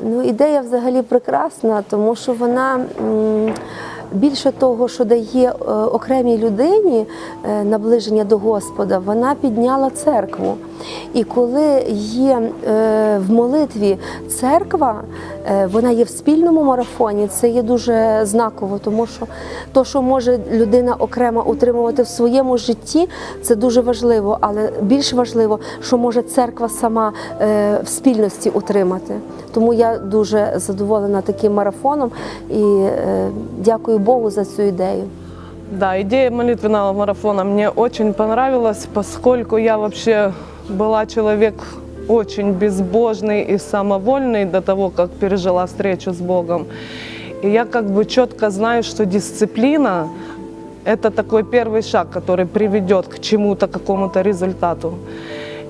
Ну, ідея взагалі прекрасна, тому що вона м, більше того, що дає е, окремій людині е, наближення до Господа, вона підняла церкву. І коли є е, в молитві церква, вона є в спільному марафоні, це є дуже знаково, тому що то, що може людина окремо утримувати в своєму житті, це дуже важливо, але більш важливо, що може церква сама в спільності утримати. Тому я дуже задоволена таким марафоном і е, дякую Богу за цю ідею. Да, идея молитвенного марафона мне очень понравилась, поскольку я вообще была человек очень безбожный и самовольный до того, как пережила встречу с Богом. И я как бы четко знаю, что дисциплина – это такой первый шаг, который приведет к чему-то, какому-то результату.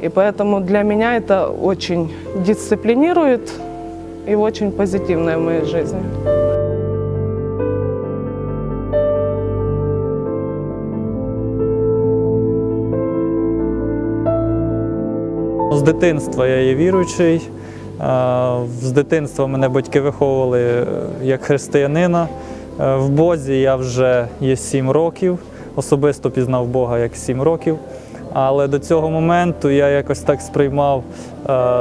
И поэтому для меня это очень дисциплинирует и очень позитивное в моей жизни. З дитинства я є віруючий. Е, З дитинства мене батьки виховували е, як християнина. Е, В Бозі я вже є 7 років, особисто пізнав Бога як 7 років. Але до цього моменту я якось так сприймав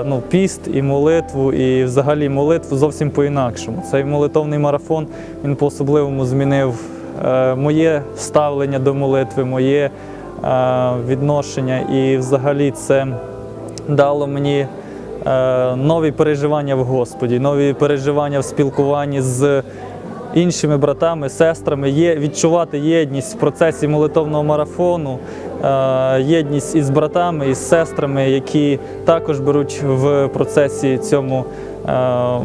ну, піст і молитву, і взагалі молитву зовсім по-інакшому. Цей молитовний марафон він по-особливому змінив моє ставлення до молитви, моє відношення. І взагалі це дало мені е, нові переживання в Господі, нові переживання в спілкуванні з іншими братами, сестрами, є відчувати єдність в процесі молитовного марафону, е, єдність із братами, із сестрами, які також беруть в процесі цьому е,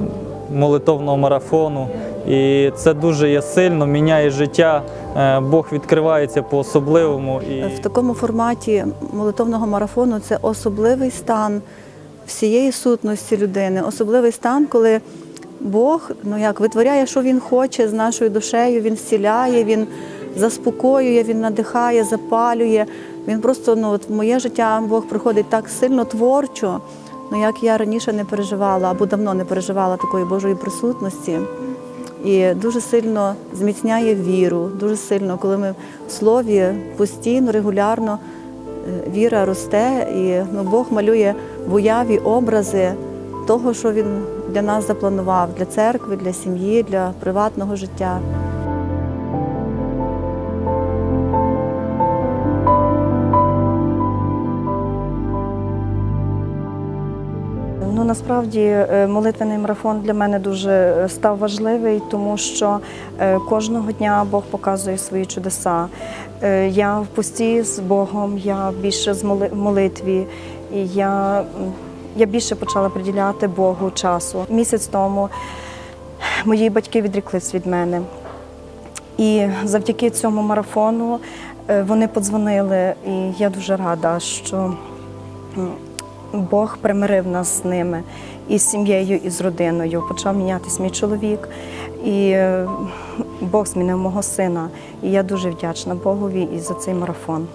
молитовного марафону. І це дуже є сильно, міняє життя. Е, Бог відкривається по-особливому. І... В такому форматі молитовного марафону це особливий стан всієї сутності людини, особливий стан, коли Бог ну як витворяє, що він хоче з нашою душею, він зціляє, він заспокоює, він надихає, запалює. Він просто ну от в моє життя Бог приходить так сильно творчо, ну як я раніше не переживала або давно не переживала такої Божої присутності. І дуже сильно зміцняє віру, дуже сильно, коли ми в слові постійно, регулярно е, віра росте, і ну, Бог малює в уяві образи того, що він для нас запланував, для церкви, для сім'ї, для приватного життя. Насправді е, молитвений марафон для мене дуже е, став важливий, тому що е, кожного дня Бог показує свої чудеса. Я в пості з Богом, я більше з молитві, і я, я більше почала приділяти Богу часу. Місяць тому мої батьки відріклись від мене. І завдяки цьому марафону вони подзвонили, і я дуже рада, що Бог примирив нас з ними і з сім'єю, і з родиною. Почав мінятись мій чоловік, і е, Бог змінив мого сина. І я дуже вдячна Богові і за цей марафон.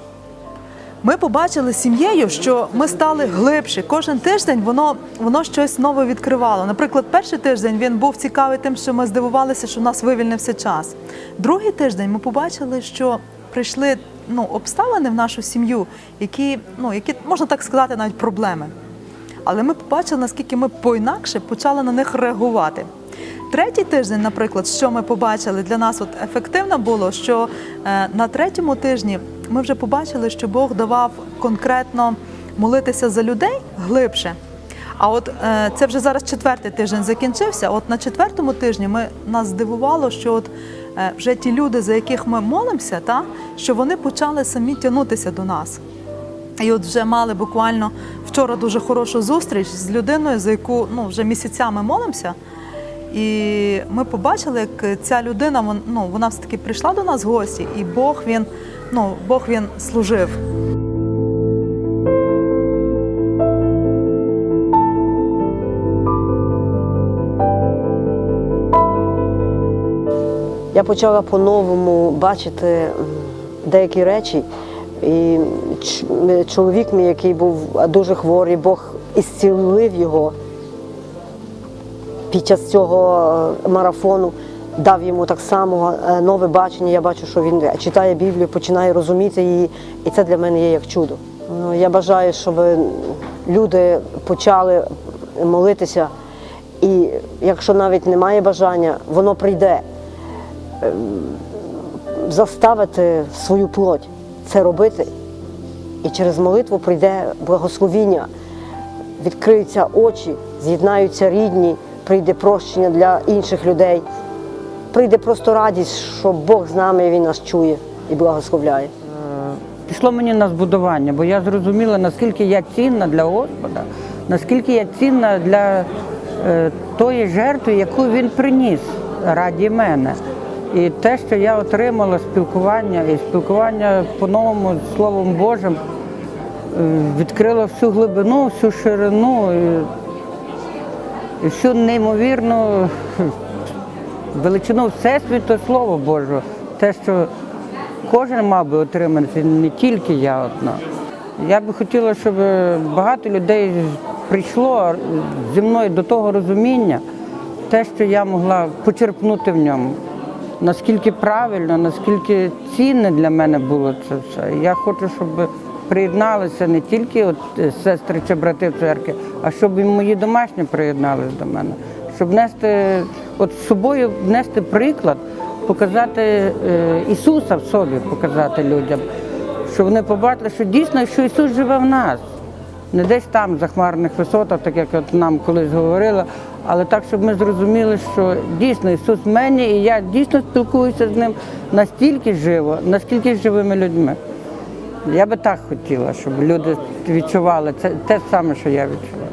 Ми побачили сім'єю, що ми стали глибші. Кожен тиждень воно, воно щось нове відкривало. Наприклад, перший тиждень він був цікавий тим, що ми здивувалися, що в нас вивільнився час. Другий тиждень ми побачили, що прийшли ну, обставини в нашу сім'ю, які, ну, які, можна так сказати, навіть проблеми. Але ми побачили, наскільки ми поінакше почали на них реагувати. Третій тиждень, наприклад, що ми побачили для нас от ефективно було, що е, на третьому тижні ми вже побачили, що Бог давав конкретно молитися за людей глибше. А от е, це вже зараз четвертий тиждень закінчився. От на четвертому тижні ми нас здивувало, що от вже ті люди, за яких ми молимося, та що вони почали самі тягнутися до нас. І от вже мали буквально вчора дуже хорошу зустріч з людиною, за яку ну, вже місяцями молимося. І ми побачили, як ця людина вон- ну, вона все-таки прийшла до нас в гості, і Бог він, ну, Бог він служив. Я почала по-новому бачити деякі речі. І чоловік мій, який був дуже хворий, Бог ісцілив його. під час цього е, марафону дав йому так само е, нове бачення. Я бачу, що він читає Біблію, починає розуміти її, і це для мене є як чудо. Ну, я бажаю, щоб люди почали молитися, і якщо навіть немає бажання, воно прийде заставити свою плоть це робити, і через молитву прийде благословіння, відкриються очі, з'єднаються рідні, прийде прощення для інших людей, прийде просто радість, що Бог з нами і Він нас чує і благословляє. пішло мені на збудування, бо я зрозуміла, наскільки я цінна для Господа, наскільки я цінна для е, тої жертви, яку він приніс раді мене. І те, що я отримала спілкування, і спілкування по-новому Словом Божим, е, відкрило всю глибину, всю ширину і всю неймовірну величину Всесвіту Слова Божого. Те, що кожен мав би отримати, не тільки я одна. Я би хотіла, щоб багато людей прийшло зі мною до того розуміння, те, що я могла почерпнути в ньому. Наскільки правильно, наскільки цінне для мене було це все. Я хочу, щоб приєдналися не тільки от е, сестри чи брати в церкві, а щоб і мої домашні приєдналися до мене. Щоб нести от з собою нести приклад, показати е, Ісуса в собі, показати людям, щоб вони побачили, що дійсно, що Ісус живе в нас. Не десь там, в захмарних висотах, так як от нам колись говорили, але так, щоб ми зрозуміли, що дійсно Ісус в мені, і я дійсно спілкуюся з ним настільки живо, наскільки живими людьми. Я би так хотіла, щоб люди відчували це те саме, що я відчуваю.